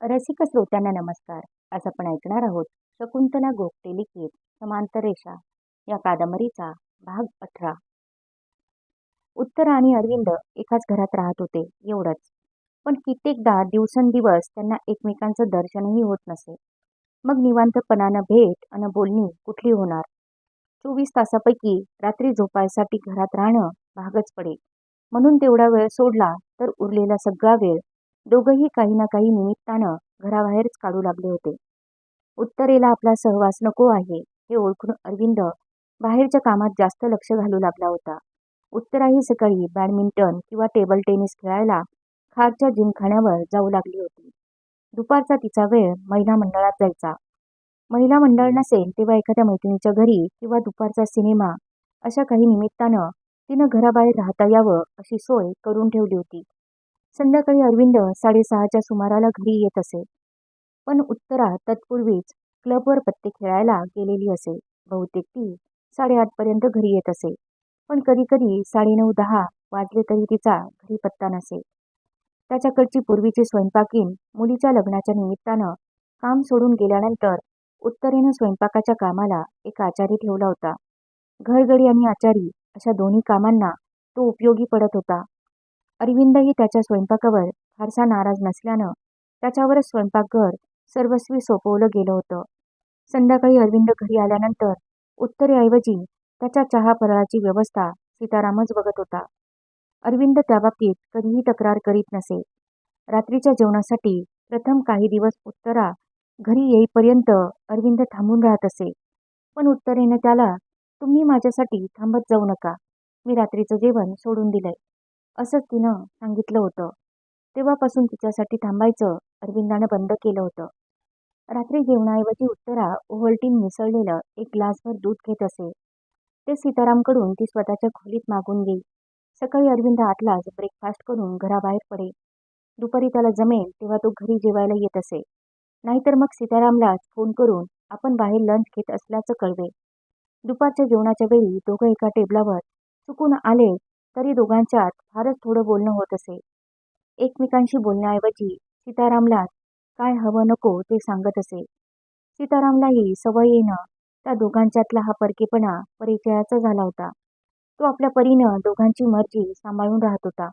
रसिक श्रोत्यांना नमस्कार. आज आपण ऐकणार आहोत शकुंतला गोगटे लिखित समांतर रेषा या कादंबरीचा भाग अठरा. उत्तर आणि अरविंद एकाच घरात राहत होते एवढंच. पण कित्येकदा दिवसेंदिवस त्यांना एकमेकांचं दर्शनही होत नसे. मग निवांतपणानं भेट आणि बोलणी कुठली होणार? चोवीस तासापैकी रात्री झोपायसाठी घरात राहणं भागच पडे म्हणून तेवढा वेळ सोडला तर उरलेला सगळा वेळ दोघंही काही ना काही निमित्तानं घराबाहेरच काढू लागले होते. उत्तरेला आपला सहवास नको आहे हे ओळखून अरविंद बाहेरच्या कामात जास्त लक्ष घालू लागला होता. उत्तराही सकाळी बॅडमिंटन किंवा टेबल टेनिस खेळायला खारच्या जिमखान्यावर जाऊ लागली होती. दुपारचा तिचा वेळ महिला मंडळात जायचा. महिला मंडळ नसेल तेव्हा एखाद्या मैत्रिणीच्या घरी किंवा दुपारचा सिनेमा अशा काही निमित्तानं तिनं घराबाहेर राहता यावं अशी सोय करून ठेवली होती. संध्याकाळी अरविंद साडेसहाच्या सुमाराला घरी येत असे. पण उत्तरा तत्पूर्वीच क्लबवर पत्ते खेळायला गेलेली असे. बहुतेक ती साडेआठपर्यंत घरी येत असे. पण कधीकधी साडेनऊ दहा वाजले तरी तिचा घरी पत्ता नसे. त्याच्याकडची पूर्वीची स्वयंपाकीन मुलीच्या लग्नाच्या निमित्तानं काम सोडून गेल्यानंतर उत्तरेनं स्वयंपाकाच्या कामाला एक आचारी ठेवला होता. घरगडी आणि आचारी अशा दोन्ही कामांना तो उपयोगी पडत होता. अरविंदही त्याच्या स्वयंपाकावर फारसा नाराज नसल्यानं त्याच्यावरच स्वयंपाकघर सर्वस्वी सोपवलं गेलं होतं. संध्याकाळी अरविंद घरी आल्यानंतर उत्तरेऐवजी त्याच्या चहा फराळाची व्यवस्था सीतारामच बघत होता. अरविंद त्याबाबतीत कधीही तक्रार करीत नसे. रात्रीच्या जेवणासाठी प्रथम काही दिवस उत्तरा घरी येईपर्यंत अरविंद थांबून राहत असे. पण उत्तरेनं त्याला तुम्ही माझ्यासाठी थांबत जाऊ नका. मी रात्रीचं जेवण सोडून दिलंय. असंच तिनं सांगितलं होतं. तेव्हापासून तिच्यासाठी थांबायचं अरविंदानं बंद केलं होतं. रात्री जेवणाऐवजी उत्तरा ओव्हलटीन मिसळलेलं एक ग्लासभर दूध घेत असे. ते सीतारामकडून ती स्वतःच्या खोलीत मागून घेई सकाळी अरविंद आठलाच ब्रेकफास्ट करून घराबाहेर पडे. दुपारी त्याला जमेल तेव्हा तो घरी जेवायला येत असे. नाहीतर मग सीतारामलाच फोन करून आपण बाहेर लंच घेत असल्याचं कळवे. दुपारच्या जेवणाच्या वेळी दोघं एका टेबलावर चुकून आले तरी दोघांच्यात फारच थोडं बोलणं होत असे. एकमेकांशी बोलण्याऐवजी सीतारामला काय हवं नको ते सांगत असे. सीतारामलाही सवयीनं त्या दोघांच्यातला हा परकेपणा परिचयाचा झाला होता. तो आपल्या परीनं दोघांची मर्जी सांभाळून राहत होता.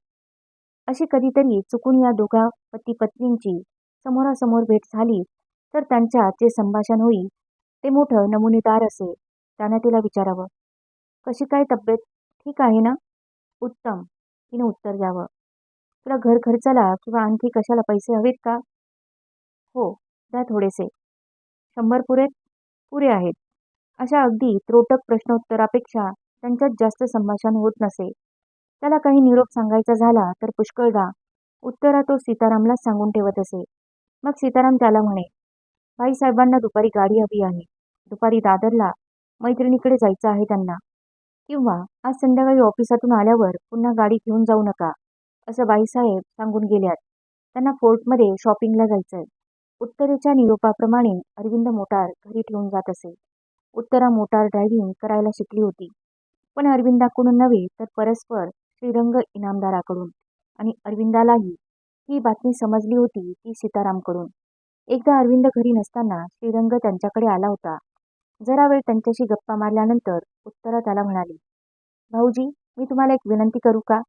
अशी कधीतरी चुकून या दोघा पती पत्नींची समोरासमोर भेट झाली तर त्यांच्यात जे संभाषण होईल ते मोठं नमुनेदार असे त्यानं तिला विचारावं. कशी काय तब्येत? ठीक आहे ना? उत्तम. तिने उत्तर द्यावं. तुला घर खर्चाला किंवा आणखी कशाला पैसे हवेत का? हो द्या थोडेसे. शंभर पुरे पुरे आहेत. अशा अगदी त्रोटक प्रश्नोत्तरापेक्षा त्यांच्यात जास्त संभाषण होत नसे. त्याला काही निरोप सांगायचा झाला तर पुष्कळदा उत्तरा तो सीतारामलाच सांगून ठेवत असे. मग सीताराम त्याला म्हणे भाईसाहेबांना दुपारी गाडी हवी आहे. दुपारी दादरला मैत्रिणीकडे जायचं आहे त्यांना. किंवा आज संध्याकाळी ऑफिसातून आल्यावर पुन्हा गाडी घेऊन जाऊ नका असं बाईसाहेब सांगून गेल्यात. त्यांना फोर्टमध्ये शॉपिंगला जायचंय. उत्तरेच्या निरोपाप्रमाणे अरविंद मोटार घरी ठेवून जात असे. उत्तरा मोटार ड्रायव्हिंग करायला शिकली होती. पण अरविंदाकडून नव्हे तर परस्पर श्रीरंग इनामदाराकडून. आणि अरविंदालाही ही बातमी समजली होती ती सीतारामकडून. एकदा अरविंद घरी नसताना श्रीरंग त्यांच्याकडे आला होता. जरा वेळ त्यांच्याशी गप्पा मारल्यानंतर उत्तरा त्याला म्हणाली भाऊजी मी तुम्हाला एक विनंती करू का?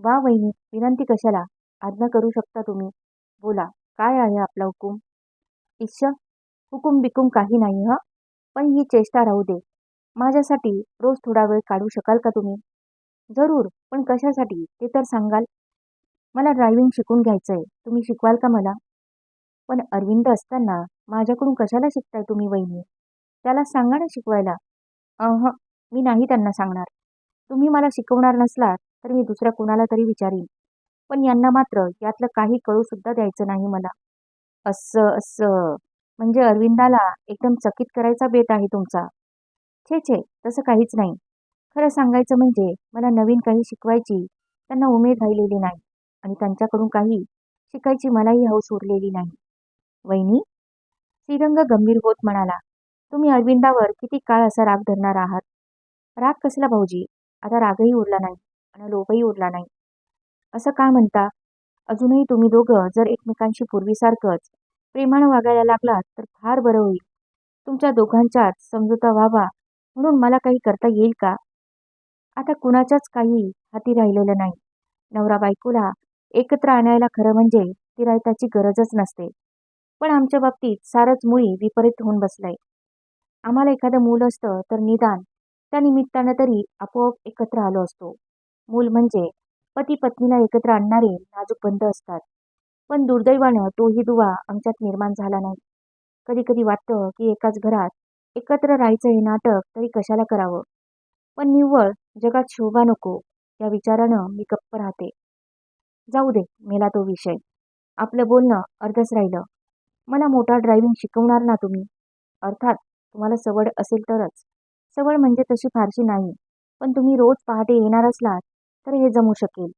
वा वहिनी विनंती कशाला? आज्ञा करू शकता तुम्ही. बोला काय आहे आपला हुकूम? इश्य हुकूम बिकूम काही नाही हं. पण ही चेष्टा राहू दे. माझ्यासाठी रोज थोडा वेळ काढू शकाल का तुम्ही? जरूर पण कशासाठी? ते तर सांगाल. मला ड्रायव्हिंग शिकून घ्यायचं आहे तुम्ही शिकवाल का मला? पण अरविंद असताना माझ्याकडून कशाला शिकताय तुम्ही वहिनी? त्याला सांगा ना शिकवायला? अह मी नाही त्यांना सांगणार. तुम्ही मला शिकवणार नसलात तर मी दुसऱ्या कोणाला तरी विचारीन. पण यांना मात्र यातलं काही कळूसुद्धा द्यायचं नाही मला. असं असं. म्हणजे अरविंदाला एकदम चकित करायचा बेत आहे तुमचा. छे छे तसं काहीच नाही. खरं सांगायचं म्हणजे मला नवीन काही शिकवायची त्यांना उमेद राहिलेली नाही. आणि त्यांच्याकडून काही शिकायची मलाही हौस उरलेली नाही. वहिनी? श्रीरंग गंभीर होत म्हणाला. तुम्ही अरविंदावर किती काळ असा राग धरणार आहात? राग कसला भाऊजी? आता रागही उरला नाही आणि लोभही उरला नाही. असं का म्हणता? अजूनही तुम्ही दोघं जर एकमेकांशी पूर्वीसारखंच प्रेमानं वागायला लागलात तर फार बरं होईल. तुमच्या दोघांच्याच समजोता व्हावा म्हणून मला काही करता येईल का? आता कुणाच्याच काही हाती राहिलेलं नाही. नवरा बायकोला एकत्र आणायला खरं म्हणजे तिरायताची गरजच नसते. पण आमच्या बाबतीत सारंच मुळी विपरीत होऊन बसलंय. आम्हाला एखादं मूल असतं तर निदान त्या निमित्तानं तरी आपोआप एकत्र आलो असतो. मूल म्हणजे पती पत्नीला एकत्र आणणारे नाजूक बंध असतात. पण दुर्दैवानं तोही दुवा आमच्यात निर्माण झाला नाही. कधी कधी वाटतं की एकाच घरात एकत्र राहायचं हे नाटक तरी कशाला करावं? पण निव्वळ जगात शोभा नको या विचारानं मी गप्प राहते. जाऊ दे मेला तो विषय. आपलं बोलणं अर्धच राहिलं. मला मोटार ड्रायव्हिंग शिकवणार ना तुम्ही? अर्थात तुम्हाला सवड असेल तरच. सवड म्हणजे तशी फारशी नाही. पण तुम्ही रोज पहाटे येणार असलात तर हे जमू शकेल.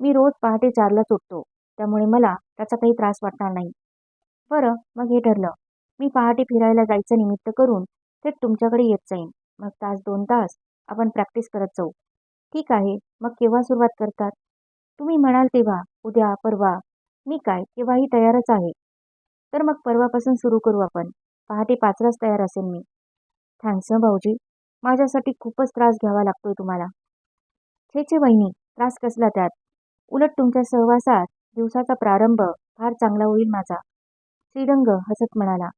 मी रोज पहाटे चारलाच उठतो त्यामुळे मला त्याचा काही त्रास वाटणार नाही. बरं मग हे ठरलं. मी पहाटे फिरायला जायचं निमित्त करून थेट तुमच्याकडे येत जाईन. मग तास दोन तास आपण प्रॅक्टिस करत जाऊ. ठीक आहे मग केव्हा सुरुवात करतात? तुम्ही म्हणाल तेव्हा उद्या परवा. मी काय केव्हाही तयारच आहे. तर मग परवापासून सुरू करू आपण. पहाटे पाचलाच तयार असेल मी. थँक्स हं भाऊजी. माझ्यासाठी खूपच त्रास घ्यावा लागतोय तुम्हाला. छे छे वहिनी त्रास कसला त्यात? उलट तुमच्या सहवासात दिवसाचा प्रारंभ फार चांगला होईल माझा. श्रीरंग हसत म्हणाला.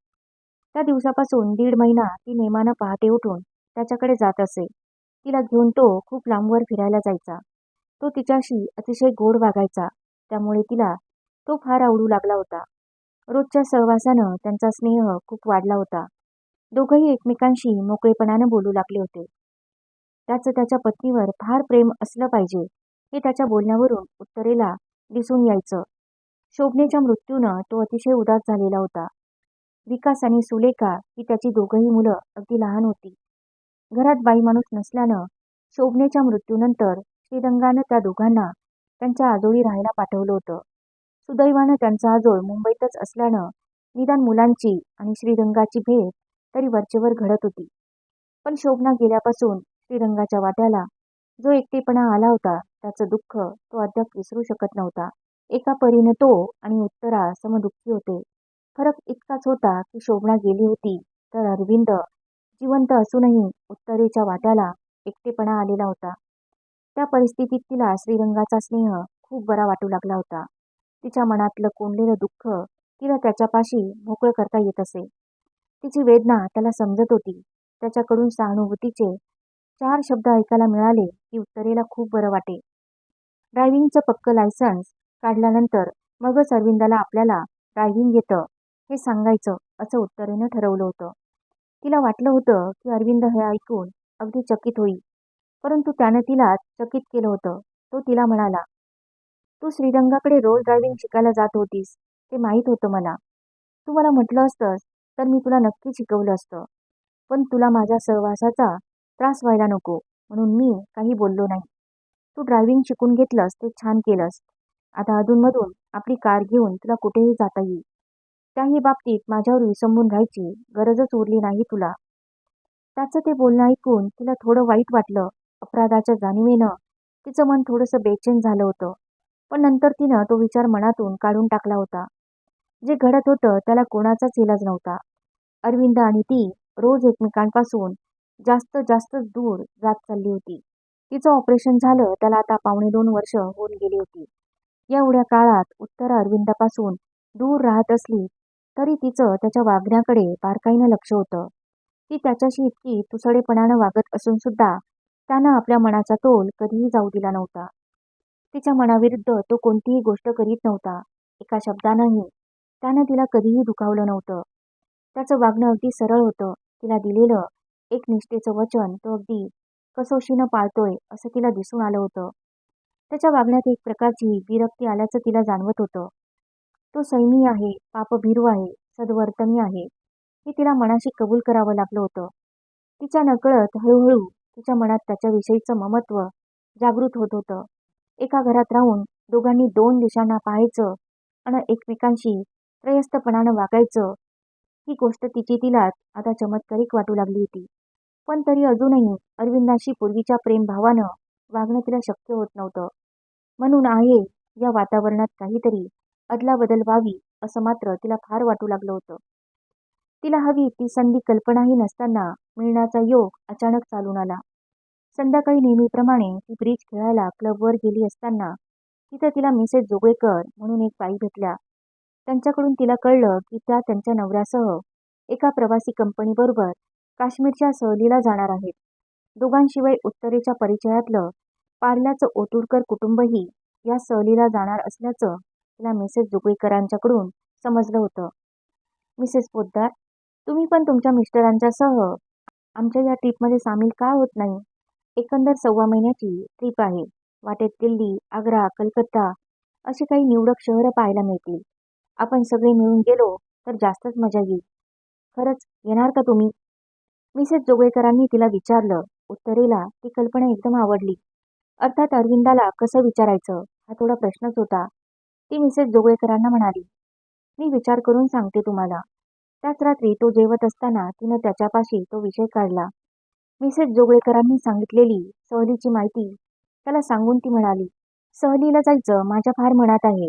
त्या दिवसापासून दीड महिना ती नेमानं पहाटे उठून त्याच्याकडे जात असे. तिला घेऊन तो खूप लांबवर फिरायला जायचा. तो तिच्याशी अतिशय गोड वागायचा. त्यामुळे तिला तो फार आवडू लागला होता. रोजच्या सहवासानं त्यांचा स्नेह खूप वाढला होता. दोघंही एकमेकांशी मोकळेपणानं बोलू लागले होते. त्याचं त्याच्या पत्नीवर फार प्रेम असलं पाहिजे हे त्याच्या बोलण्यावरून उत्तरेला दिसून यायचं. शोभनेच्या मृत्यूनं तो अतिशय उदास झालेला होता. विकास आणि सुलेखा ही त्याची दोघंही मुलं अगदी लहान होती. घरात बाई माणूस नसल्यानं शोभनेच्या मृत्यूनंतर श्रीरंगानं त्या दोघांना त्यांच्या आजोळी राहायला पाठवलं होतं. सुदैवानं त्यांचा आजोळ मुंबईतच असल्यानं निदान मुलांची आणि श्रीरंगाची भेट तरी वरचेवर घडत होती. पण शोभना गेल्यापासून श्रीरंगाच्या वाट्याला जो एकटेपणा आला होता त्याचं दुःख तो अद्याप विसरू शकत नव्हता. एका परीनं तो आणि उत्तरा समदुःखी होते. फरक इतकाच होता की शोभना गेली होती तर अरविंद जिवंत असूनही उत्तरेच्या वाट्याला एकटेपणा आलेला होता. त्या परिस्थितीत तिला श्रीरंगाचा स्नेह खूप बरा वाटू लागला होता. तिच्या मनातलं कोंडलेलं दुःख तिला त्याच्यापाशी मोकळं करता येत असे. तिची वेदना त्याला समजत होती. त्याच्याकडून सहानुभूतीचे चार शब्द ऐकायला मिळाले की उत्तरेला खूप बरं वाटे. ड्रायव्हिंगचं पक्क लायसन्स काढल्यानंतर मगच अरविंदाला आपल्याला ड्रायव्हिंग येतं हे सांगायचं असं उत्तरेनं ठरवलं होतं. तिला वाटलं होतं की अरविंद हे ऐकून अगदी चकित होईल. परंतु त्यानं तिला चकित केलं होतं. तो तिला म्हणाला तू श्रीरंगाकडे रोज ड्रायव्हिंग शिकायला जात होतीस ते माहीत होतं मला. तू मला म्हटलं असतंस तर मी तुला नक्की शिकवलं असतं. पण तुला माझ्या सहवासाचा त्रास व्हायला नको म्हणून मी काही बोललो नाही. तू ड्रायव्हिंग शिकून घेतलंस ते छान केलंस. आता अधूनमधून आपली कार घेऊन तुला कुठेही जाता येईल. त्याही बाबतीत माझ्यावर विसंबून राहायची गरजच उरली नाही तुला. त्याचं ते बोलणं ऐकून तिला थोडं वाईट वाटलं. अपराधाच्या जाणीवेनं तिचं मन थोडंसं बेचैन झालं होतं. पण नंतर तिनं तो विचार मनातून काढून टाकला होता. जे घडत होतं त्याला कोणाचाच इलाज नव्हता. अरविंद आणि ती रोज एकमेकांपासून जास्त जास्त दूर जात चालली होती. तिचं ऑपरेशन झालं त्याला आता पावणे दोन वर्ष होऊन गेली होती. एवढ्या काळात उत्तर अरविंदापासून दूर राहत असली तरी तिचं त्याच्या वागण्याकडे बारकाईनं लक्ष होतं. ती त्याच्याशी इतकी तुसडेपणानं वागत असून सुद्धा त्यानं आपल्या मनाचा तोल कधीही जाऊ दिला नव्हता. तिच्या मनाविरुद्ध तो कोणतीही गोष्ट करीत नव्हता एका शब्दानंही. त्यानं तिला कधीही दुखावलं नव्हतं. त्याचं वागणं अगदी सरळ होतं. तिला दिलेलं एक निष्ठेचं वचन तो अगदी कसोशीनं पाळतोय असं तिला दिसून आलं होतं. त्याच्या वागण्यात एक प्रकारची विरक्ती आल्याचं तिला जाणवत होतं. तो सैमी आहे पापभीरू आहे सद्वर्तनी आहे हे तिला मनाशी कबूल करावं लागलं होतं. तिच्या नकळत हळूहळू तिच्या मनात त्याच्याविषयीचं ममत्व जागृत होत होतं. एका घरात राहून दोघांनी दोन दिशांना पाहायचं आणि एकमेकांशी त्रयस्थपणानं वागायचं. ही गोष्ट तिची तिलाच आता चमत्कारिक वाटू लागली होती. पण तरी अजूनही अरविंदाशी पूर्वीच्या प्रेमभावानं वागणं तिला शक्य होत नव्हतं. म्हणून आहे या वातावरणात काहीतरी अदलाबदल व्हावी असं मात्र तिला फार वाटू लागलं होतं. तिला हवी ती संधी कल्पनाही नसताना मिळण्याचा योग अचानक चालून आला. संध्याकाळी नेहमीप्रमाणे ती ब्रिज खेळायला क्लबवर गेली असताना तिथं तिला मिसेस जोगळेकर म्हणून एक बाई भेटल्या. त्यांच्याकडून तिला कळलं की त्या त्यांच्या नवऱ्यासह एका प्रवासी कंपनीबरोबर काश्मीरच्या सहलीला जाणार आहेत. दोघांशिवाय उत्तरेच्या परिचयातलं पार्ल्याचं ओतूरकर कुटुंबही या सहलीला जाणार असल्याचं तिला मिसेस जोगळेकरांच्याकडून समजलं होतं. मिसेस पोद्दार तुम्ही पण तुमच्या मिस्टरांच्यासह आमच्या या ट्रीपमध्ये सामील का होत नाही? एकंदर सव्वा महिन्याची ट्रीप आहे. वाटेत दिल्ली आग्रा कलकत्ता अशी काही निवडक शहरं पाहायला मिळतील. आपण सगळे मिळून गेलो तर जास्तच मजा येईल. खरंच येणार का तुम्ही? मिसेस जोगळेकरांनी तिला विचारलं. उत्तरेला ती कल्पना एकदम आवडली. अर्थात अरविंदाला कसं विचारायचं? हा थोडा प्रश्नच होता. ती मिसेस जोगळेकरांना म्हणाली मी विचार करून सांगते तुम्हाला. त्याच रात्री तो जेवत असताना तिनं त्याच्यापाशी तो विषय काढला. मिसेस जोगळेकरांनी सांगितलेली सहलीची माहिती त्याला सांगून ती म्हणाली सहलीला जायचं माझ्या फार मनात आहे.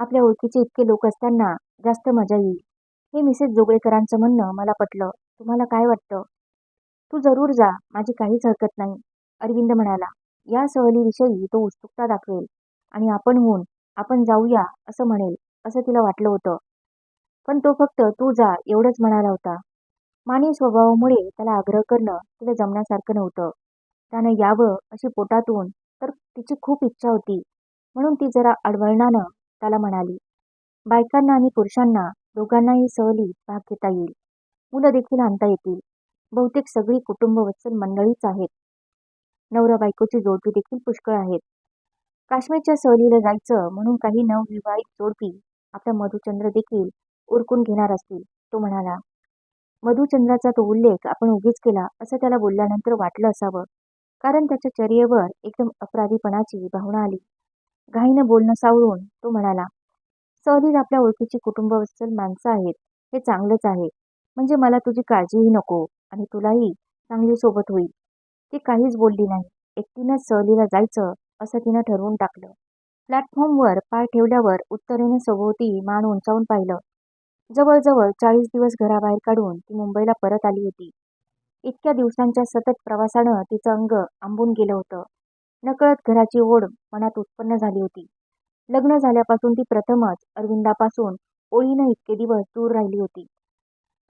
आपल्या ओळखीचे इतके लोक असताना जास्त मजा येईल. हे मिसेस जोगळेकरांचं म्हणणं मला पटलं. तुम्हाला काय वाटतं? तू जरूर जा माझी काहीच हरकत नाही अरविंद म्हणाला. या सहलीविषयी तो उत्सुकता दाखवेल आणि आपण होऊन आपण जाऊया असं म्हणेल असं तिला वाटलं होतं. पण तो फक्त तू जा एवढंच म्हणाला होता. मानवी स्वभावामुळे त्याला आग्रह करणं तिला जमण्यासारखं नव्हतं. त्यानं यावं अशी पोटातून तर तिची खूप इच्छा होती. म्हणून ती जरा अडवळणानं त्याला म्हणाली बायकांना आणि पुरुषांना दोघांनाही सहलीत भाग घेता येईल. मुलं देखील आणता येतील. बहुतेक सगळी कुटुंबवत्सल मंडळीच आहेत. नवरा बायकोची जोडपी देखील पुष्कळ आहेत. काश्मीरच्या सहलीला जायचं म्हणून काही नवविवाहित जोडपी आपला मधुचंद्र देखील उरकून घेणार असतील तो म्हणाला. मधुचंद्राचा तो उल्लेख आपण उगीच केला असं त्याला बोलल्यानंतर वाटलं असावं. कारण त्याच्या चर्येवर एकदम अपराधीपणाची भावना आली. घाईनं बोलणं सावरून तो म्हणाला सहलीत आपल्या ओळखीची कुटुंबवत्सल माणसं आहेत. हे चांगलंच आहे. म्हणजे मला तुझी काळजीही नको आणि तुलाही चांगली सोबत होईल ती काहीच बोलली नाही. एकटीनंच सहलीला जायचं असं तिनं ठरवून टाकलं. प्लॅटफॉर्मवर पाय ठेवल्यावर उत्तरेने सभोवती मान उंचावून पाहिलं. जवळजवळ चाळीस दिवस घराबाहेर काढून ती मुंबईला परत आली होती. इतक्या दिवसांच्या सतत प्रवासानं तिचं अंग आंबून गेलं होतं. नकळत घराची ओढ मनात उत्पन्न झाली होती. लग्न झाल्यापासून ती प्रथमच अरविंदापासून ओळीनं इतके दिवस दूर राहिली होती.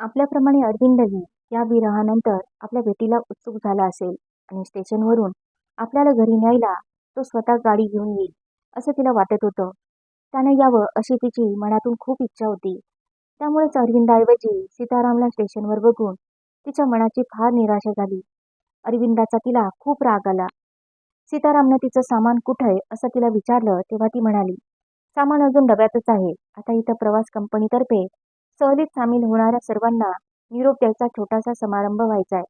आपल्याप्रमाणे अरविंदही या विरहानंतर आपल्या भेटीला उत्सुक झाला असेल आणि स्टेशनवरून आपल्याला घरी न्यायला तो स्वतः गाडी घेऊन येईल असं तिला वाटत होतं. त्यानं यावं अशी तिची मनातून खूप इच्छा होती. त्यामुळेच अरविंदाऐवजी सीतारामला स्टेशनवर बघून तिच्या मनाची फार निराशा झाली. अरविंदाचा तिला खूप राग आला. सीतारामनं तिचं सामान कुठं आहे असं तिला विचारलं तेव्हा ती म्हणाली सामान अजून डब्यातच आहे. आता इथं प्रवास कंपनीतर्फे सहलीत सामील होणाऱ्या सर्वांना निरोप द्यायचा छोटासा समारंभ व्हायचा आहे.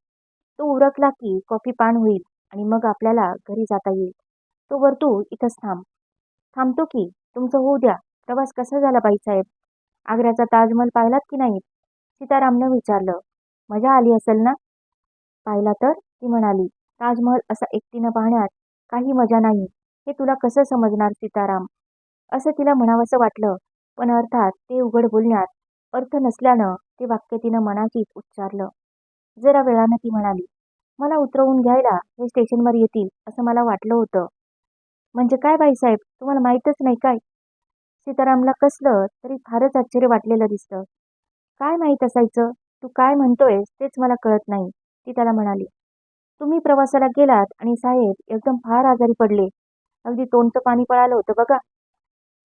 तो उरकला की कॉफी पान होईल आणि मग आपल्याला घरी जाता येईल. तोवर तू इथंच थांब. थांबतो की? तुमचं होऊ द्या. प्रवास कसा झाला बाईसाहेब आग्र्याचा ताजमहल पाहिलात की नाही सीतारामनं विचारलं. मजा आली असेल ना? पाहिला तर? ती म्हणाली ताजमहल असा एकटीनं पाहण्यात काही मजा नाही. हे तुला कसं समजणार सीताराम? असं तिला म्हणावंसं वाटलं पण अर्थात ते उघड बोलण्यात अर्थ नसल्यानं ते वाक्य तिनं मनाचीच उच्चारलं. जरा वेळानं ती म्हणाली मला उतरवून घ्यायला हे स्टेशनवर येतील असं मला वाटलं होतं. म्हणजे काय बाईसाहेब? तुम्हाला माहीतच नाही काय? सीतारामला कसलं तरी फारच आश्चर्य वाटलेलं दिसतं. काय माहीत असायचं? तू काय म्हणतोयस तेच मला कळत नाही ती त्याला म्हणाली. तुम्ही प्रवासाला गेलात आणि साहेब एकदम फार आजारी पडले. अगदी तोंडचं पाणी पळालं होतं बघा.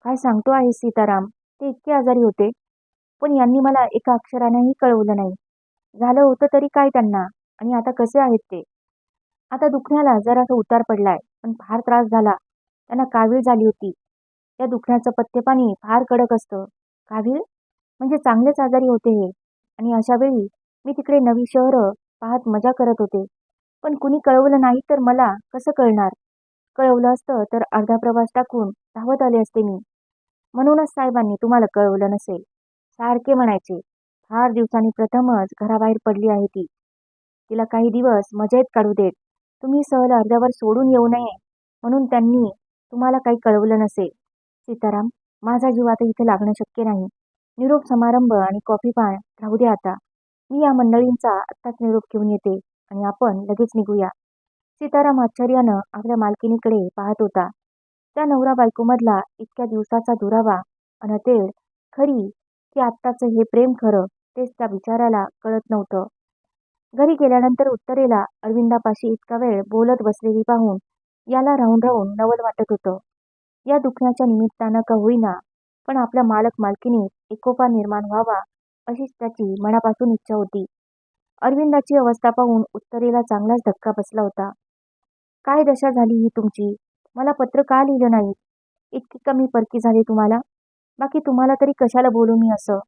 काय सांगतो आहे सीताराम? ते इतके आजारी होते. पण यांनी मला एका अक्षरानेही कळवलं नाही. झालं होतं तरी काय त्यांना? आणि आता कसे आहेत ते? आता दुखण्याला जरासा उतार पडलाय पण फार त्रास झाला. त्यांना कावीळ झाली होती. त्या दुखण्याचं पथ्यपाणी फार कडक असतं. कावीळ म्हणजे चांगलेच आजारी होते हे. आणि अशावेळी मी तिकडे नवी शहरं पाहत मजा करत होते. पण कुणी कळवलं नाही तर मला कसं कळणार? कळवलं असतं तर अर्धा प्रवास टाकून धावत आले असते मी. म्हणूनच साहेबांनी तुम्हाला कळवलं नसेल. सारखे म्हणायचे. फार दिवसांनी प्रथमच घराबाहेर पडली आहे ती. तिला काही दिवस मजेत काढू देत. तुम्ही सहल अर्ध्यावर सोडून येऊ नये. म्हणून त्यांनी तुम्हाला काही कळवलं नसेल. सीताराम माझा जीव आता इथे लागणं शक्य नाही. निरोप समारंभ आणि कॉफी पान राहू दे आता. मी या मंडळींचा आत्ताच निरोप घेऊन येते आणि आपण लगेच निघूया. सीताराम आश्चर्यानं आपल्या मालकिनीकडे पाहत होता. त्या नवरा बायकोमधला इतक्या दिवसाचा दुरावा अनतेळ खरी की आत्ताचं हे प्रेम खरं तेच त्या विचाराला कळत नव्हतं. घरी गेल्यानंतर उत्तरेला अरविंदापाशी इतका वेळ बोलत बसलेली पाहून याला राहून राहून नवल वाटत होतं. या दुखण्याच्या निमित्तानं का होईना पण आपल्या मालक मालकिनीत एकोपा निर्माण व्हावा अशीच त्याची मनापासून इच्छा होती. अरविंदाची अवस्था पाहून उत्तरेला चांगलाच धक्का बसला होता. काय दशा झाली ही तुमची? मला पत्र का लिहिलं नाही इतकी कमी परकी झाली तुम्हाला? बाकी तुम्हाला तरी कशाला बोलू मी असं?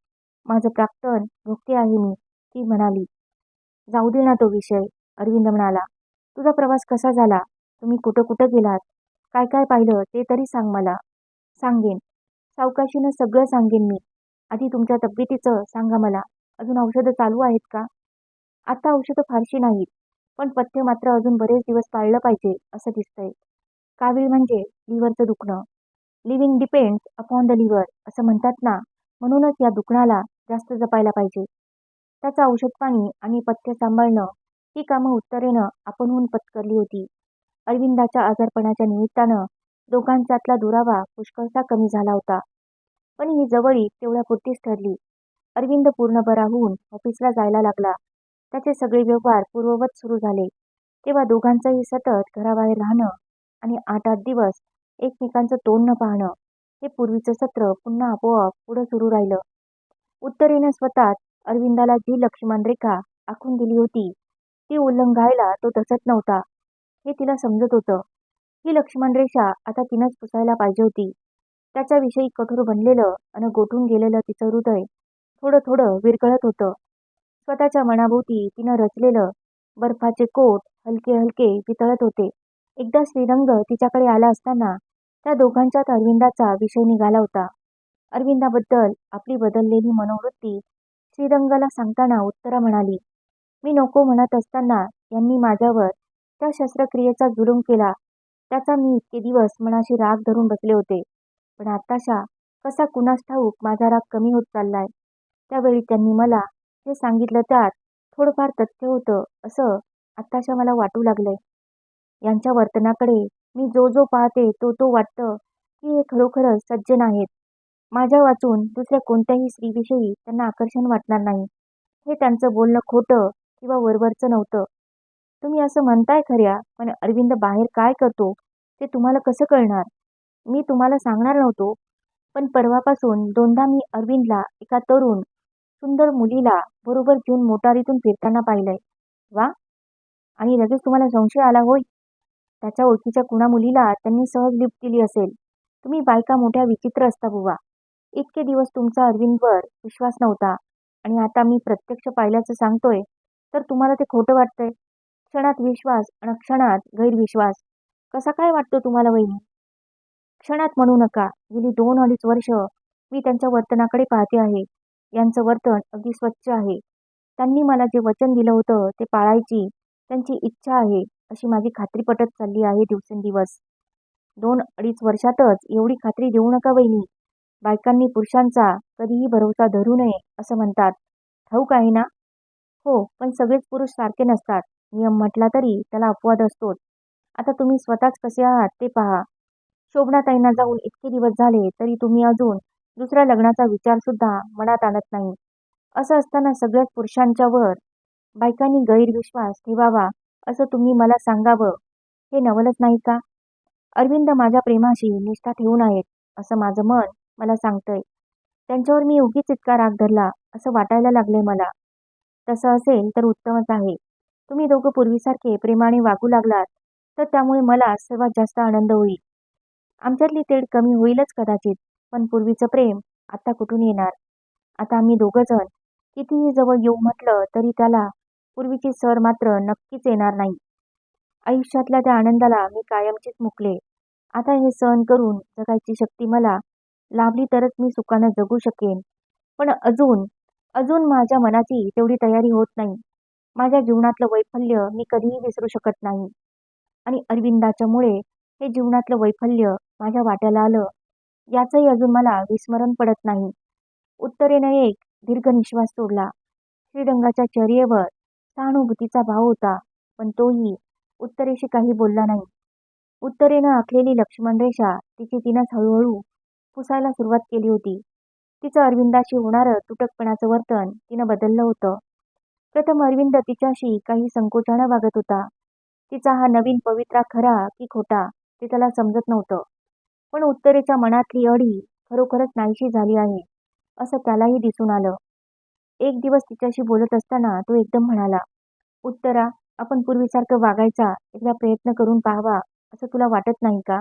माझं प्राक्तन भोगते आहे मी ती म्हणाली. जाऊ दे ना तो विषय अरविंद म्हणाला. तुझा प्रवास कसा झाला? तुम्ही कुठं कुठं गेलात? काय काय पाहिलं ते तरी सांग मला. सांगेन. सावकाशीनं सगळं सांगेन मी. आधी तुमच्या तब्येतीचं सांगा मला. अजून औषधं चालू आहेत का? आता औषधं फारशी नाहीत पण पथ्य मात्र अजून बरेच दिवस पाळलं पाहिजे असं दिसतंय. कावीळ म्हणजे लिव्हरचं दुखणं. Living depends upon the liver असं म्हणतात ना. म्हणूनच या दुखण्याला जास्त जपायला पाहिजे. त्याचं औषध पाणी आणि पथ्य सांभाळणं ही कामं उत्तरेनं आपणहून पत्करली होती. अरविंदाच्या आजारपणाच्या निमित्तानं दोघांच्यातला दुरावा पुष्कळसा कमी झाला होता. पण ही जवळी तेवढ्यापुरतीच ठरली. अरविंद पूर्ण बरा होऊन ऑफिसला जायला लागला. त्याचे सगळे व्यवहार पूर्ववत सुरू झाले. तेव्हा दोघांचंही सतत घराबाहेर राहणं आणि आठ आठ दिवस एकमेकांचं तोंड न पाहणं हे पूर्वीचं सत्र पुन्हा आपोआप पुढं सुरू राहिलं. उत्तरेनं स्वतःच अरविंदाला जी लक्ष्मण रेखा आखून दिली होती ती उल्लंघायला तो तसत नव्हता. हे तिला समजत होतं. ही लक्ष्मण रेषा आता तिनंच पुसायला पाहिजे होती. त्याच्याविषयी कठोर बनलेलं आणि गोठून गेलेलं तिचं हृदय थोडं थोडं विरघळत होतं. स्वतःच्या मनाभोवती तिनं रचलेलं बर्फाचे कोट हलके हलके वितळत होते. एकदा श्रीरंग तिच्याकडे आला असताना त्या दोघांच्यात अरविंदाचा विषय निघाला होता. अरविंदाबद्दल आपली बदललेली मनोवृत्ती श्रीरंगाला सांगताना उत्तरा म्हणाली मी नको म्हणत असताना यांनी माझ्यावर त्या शस्त्रक्रियेचा जुलूम केला. त्याचा मी इतके दिवस मनाशी राग धरून बसले होते. पण आताशा कसा कुणास ठाऊक माझा राग कमी होत चाललाय? त्यावेळी त्यांनी मला जे सांगितलं त्यात थोडंफार तथ्य होतं असं आत्ताशा मला वाटू लागलंय. यांच्या वर्तनाकडे मी जो जो पाहते तो तो वाटतं की हे खरोखरच सज्जन आहेत. माझ्या वाचून दुसऱ्या कोणत्याही स्त्रीविषयी त्यांना आकर्षण वाटणार नाही. हे त्यांचं बोलणं खोटं किंवा वरवरचं नव्हतं. तुम्ही असं म्हणताय खऱ्या पण अरविंद बाहेर काय करतो ते तुम्हाला कसं कळणार? मी तुम्हाला सांगणार नव्हतो पण परवापासून दोनदा मी अरविंदला एका तरुण सुंदर मुलीला बरोबर घेऊन मोटारीतून फिरताना पाहिलंय. वा! आणि लगेच तुम्हाला संशय आला होय? त्याच्या ओळखीच्या कुणा मुलीला त्यांनी सहज लिफ्ट दिली असेल. तुम्ही बायका मोठ्या विचित्र असता बुवा. इतके दिवस तुमचा अरविंदवर विश्वास नव्हता आणि आता मी प्रत्यक्ष पाहिल्याचं सांगतोय तर तुम्हाला ते खोटं वाटतंय. क्षणात विश्वास आणि क्षणात गैरविश्वास. कसा काय वाटतो तुम्हाला वहिनी? क्षणात म्हणू नका. गेली दोन अडीच वर्ष मी त्यांच्या वर्तनाकडे पाहते आहे. यांचं वर्तन अगदी स्वच्छ आहे. त्यांनी मला जे वचन दिलं होतं ते पाळायची त्यांची इच्छा आहे अशी माझी खात्री पटत चालली आहे दिवसेंदिवस. दोन अडीच वर्षातच एवढी खात्री देऊ नका वहिनी. बायकांनी पुरुषांचा कधीही भरोसा धरू नये असं म्हणतात. ठाऊक आहे ना? हो पण सगळेच पुरुष सारखे नसतात. नियम म्हटला तरी त्याला अपवाद असतोच. आता तुम्ही स्वतःच कसे आहात ते पहा. शोभनाताईंना जाऊन इतके दिवस झाले तरी तुम्ही अजून दुसऱ्या लग्नाचा विचार सुद्धा मनात आणत नाही. असं असताना सगळ्याच पुरुषांच्या वर बायकांनी गैरविश्वास ठेवावा असं तुम्ही मला सांगावं. हे नवलच नाही का? अरविंद माझ्या प्रेमाशी निष्ठा ठेवून आहेत असं माझं मन मला सांगतंय. त्यांच्यावर मी उगीच इतका राग धरला असं वाटायला लागलंय मला. तसं असेल तर उत्तमच आहे. तुम्ही दोघं पूर्वीसारखे प्रेमाने वागू लागलात तर त्यामुळे मला सर्वात जास्त आनंद होईल. आमच्यातली तेढ कमी होईलच कदाचित पण पूर्वीचं प्रेम आता कुठून येणार? आता आम्ही दोघं जण कितीही जवळ येऊ म्हटलं तरी त्याला पूर्वीची सर मात्र नक्कीच येणार नाही. आयुष्यातल्या त्या आनंदाला मी कायमचीच मुकले. आता हे सहन करून जगायची शक्ती मला लाभली तरच मी सुखानं जगू शकेन. पण अजून अजून माझ्या मनाची तेवढी तयारी होत नाही. माझ्या जीवनातलं वैफल्य मी कधीही विसरू शकत नाही. आणि अरविंदाच्यामुळे हे जीवनातलं वैफल्य माझ्या वाट्याला आलं. याचंही अजून मला विस्मरण पडत नाही. उत्तरेनं एक दीर्घ निश्वास सोडला. श्रीरंगाच्या चर्येवर सहानुभूतीचा भाव होता पण तोही उत्तरेशी काही बोलला नाही. उत्तरेनं आखलेली लक्ष्मण रेषा तिची तिनंच हळूहळू पुसायला सुरुवात केली होती. तिचं अरविंदाशी होणारं तुटकपणाचं वर्तन तिनं बदललं होतं. प्रथम अरविंद तिच्याशी काही संकोचानं वागत होता. तिचा हा नवीन पवित्रा खरा की खोटा ते त्याला समजत नव्हतं. पण उत्तरेच्या मनातली अडी खरोखरच नाहीशी झाली आहे असं त्यालाही दिसून आलं. एक दिवस तिच्याशी बोलत असताना तो एकदम म्हणाला उत्तरा आपण पूर्वीसारखं वागायचा एकदा प्रयत्न करून पाहावा असं तुला वाटत नाही का?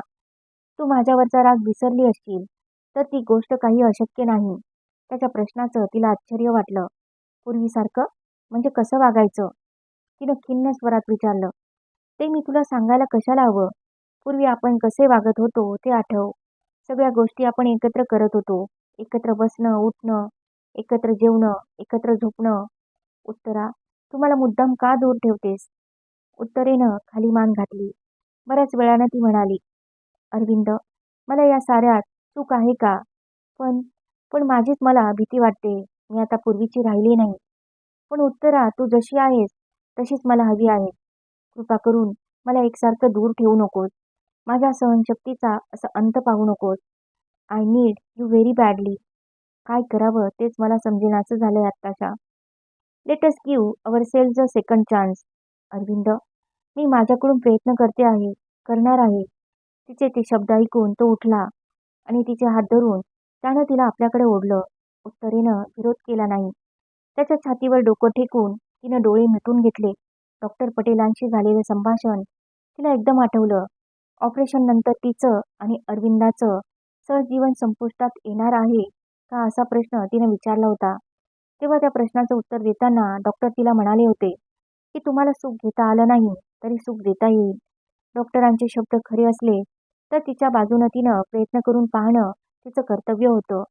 तू माझ्यावरचा राग विसरली असशील तर ती गोष्ट काही अशक्य नाही. त्याच्या प्रश्नाचं तिला आश्चर्य वाटलं. पूर्वीसारखं? म्हणजे कसं वागायचं? तिनं खिन्न स्वरात विचारलं. ते मी तुला सांगायला कशाला हवं? पूर्वी आपण कसे वागत होतो ते आठव. सगळ्या गोष्टी आपण एकत्र करत होतो. एकत्र बसणं उठणं एकत्र जेवणं एकत्र झोपणं. उत्तरा तू मला मुद्दाम का दूर ठेवतेस? उत्तरेनं खाली मान घातली. बऱ्याच वेळानं ती म्हणाली अरविंद मला या साऱ्यात चूक आहे का? पण पण माझीच मला भीती वाटते. मी आता पूर्वीची राहिली नाही. पण उत्तरा तू जशी आहेस तशीच मला हवी आहे. कृपा करून मला एकसारखं दूर ठेवू नकोस. माझ्या सहनशक्तीचा असा अंत पाहू नकोस. I need you very badly काय करावं तेच मला समजेनाचं झालंय आत्ताशा let's us give ourselves a second chance Arvind मी माझ्याकडून प्रयत्न करते आहे करणार आहे. तिचे ते शब्द ऐकून तो उठला आणि तिचे हात धरून त्यानं तिला आपल्याकडे ओढलं. उत्तरेनं विरोध केला नाही. त्याच्या छातीवर डोकं ठेकून तिनं डोळे मिटून घेतले. डॉक्टर पटेलांशी झालेलं संभाषण तिला एकदम आठवलं. ऑपरेशन नंतर तिचं आणि अरविंदाचं सहजीवन संपुष्टात येणार आहे का असा प्रश्न तिनं विचारला होता. तेव्हा त्या प्रश्नाचं उत्तर देताना डॉक्टर तिला म्हणाले होते की तुम्हाला सुख घेता आलं नाही तरी सुख देता येईल. डॉक्टरांचे शब्द खरे असले तर तिच्या बाजूनं तिनं प्रयत्न करून पाहणं तिचं कर्तव्य होतं.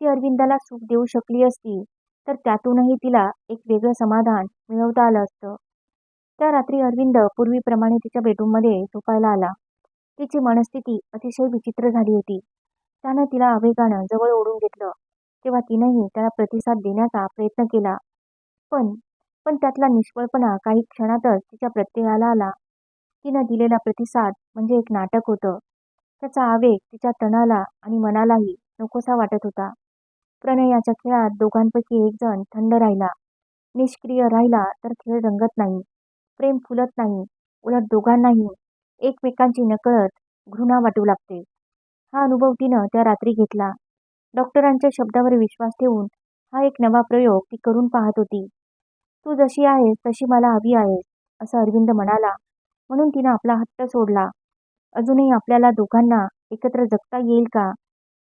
ती अरविंदाला सुख देऊ शकली असती तर त्यातूनही तिला एक वेगळं समाधान मिळवता आलं असतं. त्या रात्री अरविंद पूर्वीप्रमाणे तिच्या बेडरूममध्ये झोपायला आला. तिची मनस्थिती अतिशय विचित्र झाली होती. त्यानं तिला आवेगानं जवळ ओढून घेतलं. तेव्हा तिनंही त्याला प्रतिसाद देण्याचा प्रयत्न केला. पण पण त्यातला निष्फळपणा काही क्षणातच तिच्या प्रत्ययाला आला. तिनं दिलेला प्रतिसाद म्हणजे एक नाटक होतं. त्याचा आवेग तिच्या तणाला आणि मनालाही नकोसा वाटत होता. प्रणयाच्या खेळात दोघांपैकी एक जण थंड राहिला. निष्क्रिय राहिला तर खेळ रंगत नाही. प्रेम फुलत नाही. उलट दोघांनाही एकमेकांची नकळत घृणा वाटू लागते. हा अनुभव तिनं त्या रात्री घेतला. डॉक्टरांच्या शब्दावर विश्वास ठेवून हा एक नवा प्रयोग ती करून पाहत होती. तू जशी आहेस तशी मला हवी आहेस असं अरविंद म्हणाला. म्हणून तिनं आपला हट्ट सोडला. अजूनही आपल्याला दोघांना एकत्र जगता येईल का?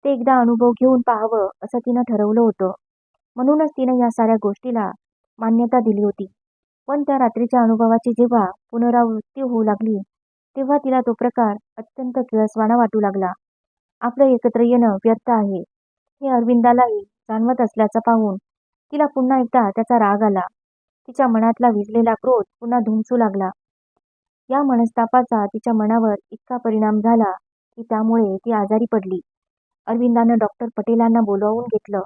ते एकदा अनुभव घेऊन पाहावं असं तिनं ठरवलं होतं. म्हणूनच तिनं या साऱ्या गोष्टीला मान्यता दिली होती. पण त्या रात्रीच्या अनुभवाची जेव्हा पुनरावृत्ती होऊ लागली तेव्हा तिला तो प्रकार अत्यंत किळसवाणा वाटू लागला. आपलं एकत्र येणं व्यर्थ आहे हे अरविंदालाही जाणवत असल्याचं पाहून तिला पुन्हा एकदा त्याचा राग आला. तिच्या मनातला विजलेला क्रोध पुन्हा धुमसू लागला. या मनस्तापाचा तिच्या मनावर इतका परिणाम झाला की त्यामुळे ती आजारी पडली. अरविंदानं डॉक्टर पटेलांना बोलावून घेतलं.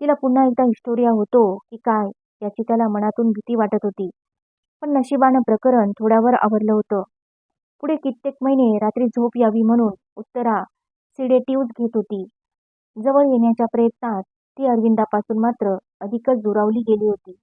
तिला पुन्हा एकदा हिस्टोरिया होतो की काय याची त्याला मनातून भीती वाटत होती. पण नशिबानं प्रकरण थोड्यावर आवरलं होतं. पुढे कित्येक महिने रात्री झोप यावी म्हणून उत्तरा सिडेटिव्ज घेत होती. जवळ येण्याच्या प्रयत्नात ती अरविंदापासून मात्र अधिकच दुरावली गेली होती.